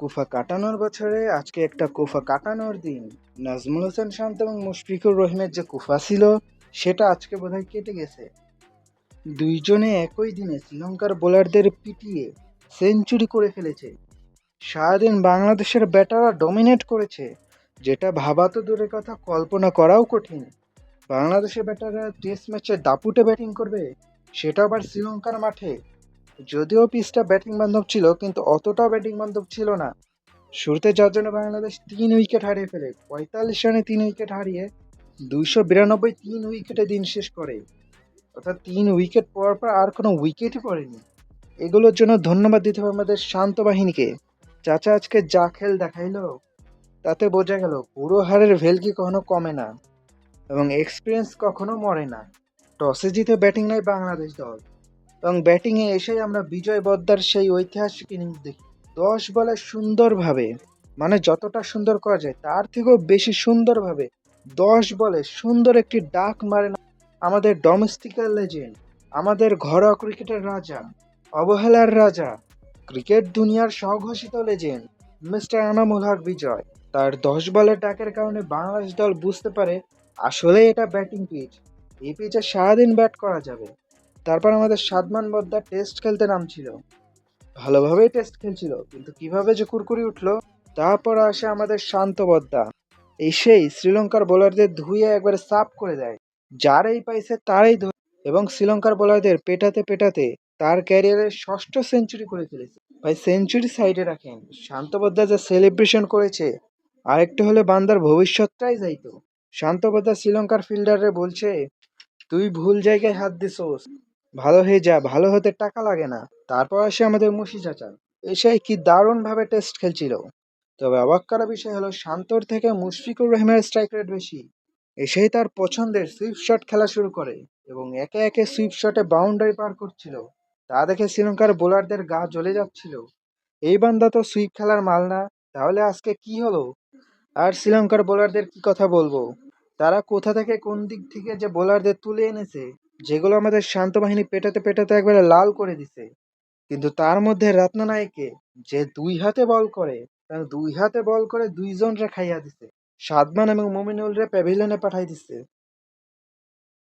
কুফা কাটানোর বছরে আজকে একটা কুফা কাটানোর দিন। নাজমুল হোসেন শান্ত এবং মুশফিকুর রহিমের যে কুফা ছিল, সেটা আজকে বোধহয় কেটে গেছে। দুইজনে একই দিনে শ্রীলঙ্কার বোলারদের পিটিয়ে সেঞ্চুরি করে ফেলেছে। সারাদিন বাংলাদেশের ব্যাটাররা ডমিনেট করেছে, যেটা ভাবা তো দূরের কথা, কল্পনা করাও কঠিন। বাংলাদেশের ব্যাটাররা টেস্ট ম্যাচে দাপুটে ব্যাটিং করবে সেটা আবার শ্রীলঙ্কার মাঠে। যদিও পিচটা ব্যাটিং বান্ধব ছিল, কিন্তু অতটাও ব্যাটিং বান্ধব ছিল না। শুরুতে যার জন্য বাংলাদেশ তিন উইকেট হারিয়ে ফেলে, পঁয়তাল্লিশ রানে তিন উইকেট হারিয়ে দুইশো বিরানব্বই তিন উইকেটে দিন শেষ করে। অর্থাৎ তিন উইকেট পর পর আর কোনো উইকেটই পড়েনি। এগুলোর জন্য ধন্যবাদ দিতে হবে আমাদের শান্ত বাহিনীকে। চাচা আজকে যা খেল দেখাইলো, তাতে বোঝা গেল পুরো হারের ভেলকি কখনো কমে না, এবং এক্সপিরিয়েন্স কখনো মরে না। টসে জিতে ব্যাটিং নেয় বাংলাদেশ দল। এবং ব্যাটিংয়ে এসেই আমরা বিজয় বদ্দার সেই ঐতিহাসিক ইনিংস দেখি। দশ বলে সুন্দরভাবে মানে যতটা সুন্দর করা যায়, তার থেকেও বেশি সুন্দরভাবে দশ বলে সুন্দর একটি ডাক মারে না আমাদের ডোমেস্টিক্যাল লেজেন্ড আমাদের ঘরোয়া ক্রিকেটের রাজা, অবহেলার রাজা, ক্রিকেট দুনিয়ার স্বঘোষিত লেজেন্ড মিস্টার আনামুল হক বিজয়। তার দশ বলের ডাকের কারণে বাংলাদেশ দল বুঝতে পারে আসলে এটা ব্যাটিং পিচ এই পিচে সারাদিন ব্যাট করা যাবে। তারপর আমাদের সাদমান বদ্দা টেস্ট খেলতে নামছিল। ভালোভাবেই টেস্ট খেলছিল, কিন্তু কীভাবে যে কুরকুরি উঠল, তারপর আসে আমাদের শান্ত বদ্দা। এসেই শ্রীলঙ্কার বোলারদের ধুয়ে একবারে সাফ করে দেয়। যারাই পাইছে তারাই ধরে এবং শ্রীলঙ্কার বোলারদের পেটাতে পেটাতে তার ক্যারিয়ারের ষষ্ঠ সেঞ্চুরি করে ফেলেছে। ভাই সেঞ্চুরি সাইডে রাখেন। শান্ত বদ্দা যা সেলিব্রেশন করেছে, আরেকটু হলে বান্দার ভবিষ্যৎটাই যাইতো। শান্ত বদ্দা শ্রীলঙ্কার ফিল্ডারে বলছে, তুই ভুল জায়গায় হাত দিছোস। ভালো হয়ে যা ভালো হতে টাকা লাগে না। তারপর আসে আমাদের মুশি চাচা। এসে কি দারুণভাবে টেস্ট খেলছিল। তবে অবাক করা বিষয় হলো, শান্তর থেকে মুশফিকুর রহিমের স্ট্রাইক রেট বেশি। এসেই তার পছন্দের সুইপ শট খেলা শুরু করে এবং একে একে সুইপ শটে বাউন্ডারি পার করছিল। তা দেখে শ্রীলঙ্কার বোলারদের গা জ্বলে যাচ্ছিল। এই বান্দা তো সুইপ খেলার মাল না, তাহলে আজকে কি হলো? আর শ্রীলঙ্কার বোলারদের কি কথা বলব? তারা কোথা থেকে কোন দিক থেকে যে বোলারদের তুলে এনেছে? যেগুলো আমাদের শান্ত বাহিনী পেটাতে পেটাতে একবারে লাল করে দিছে। কিন্তু তার মধ্যে রত্ননায়কে যে দুই হাতে বল করে, তার দুই হাতে বল করে দুইজন রে খাইয়া দিছে। সাদমান এবং মুমিনুল রে প্যাভিলিয়নে পাঠাই দিছে।